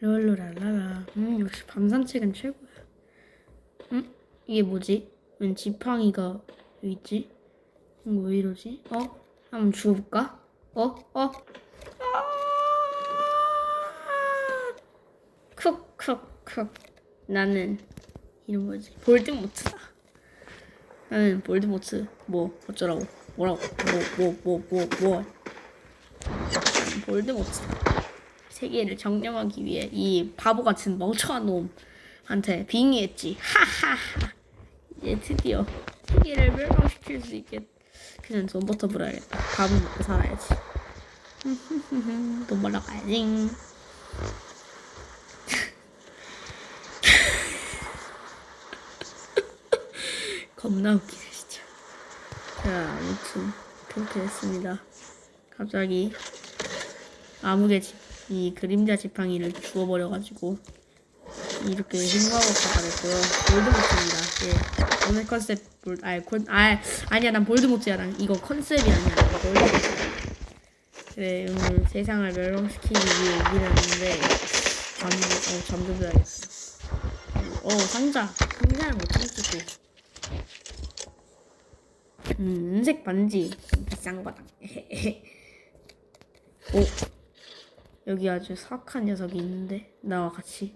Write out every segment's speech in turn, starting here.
롤루랄라라. 음 역시 밤 산책은 최고야. 응? 이게 뭐지? 웬 지팡이가 여기 있지? 이거 왜 이러지? 어? 한번 죽어볼까? 어? 어? 쿡쿡쿡 나는 이름 뭐지? 볼드모트다. 나는 볼드모트 뭐 어쩌라고 뭐라고 뭐 뭐 뭐 뭐뭐 볼드모트 세계를 정령하기 위해 이 바보 같은 멍청한 놈한테 빙의했지. 하하하. 이제 드디어 세계를 멸망시킬 수 있겠 그냥 돈부터 벌어야겠다. 밥은 먹고 살아야지. 돈 벌러 가야지. 겁나 웃기네 진짜. 자 아무튼 그렇게 됐습니다. 갑자기 아무개 지- 이 그림자 지팡이를 주워버려가지고 이렇게 흰마법사가 됐고요. 볼드모트입니다. 예. 오늘 컨셉 볼 아니 콘 아, 아니야 난 볼드모트야. 난 이거 컨셉이 아니야. 난 볼드모트. 그래 오늘 세상을 멸망시키기 위해 오긴 했는데 잠, 어, 잠좀 자야겠어. 어 상자. 상자를 못 찾겠지 음, 은색 반지. 비싼 거다. 오, 여기 아주 사악한 녀석이 있는데 나와 같이.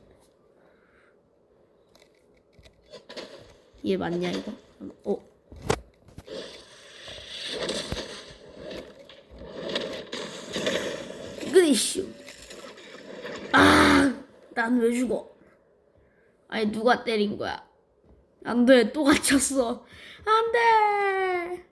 얘 맞냐 이거? 어. 그이슈. 아, 난 왜 죽어? 아니 누가 때린 거야? 안 돼, 또 갇혔어. 안 돼.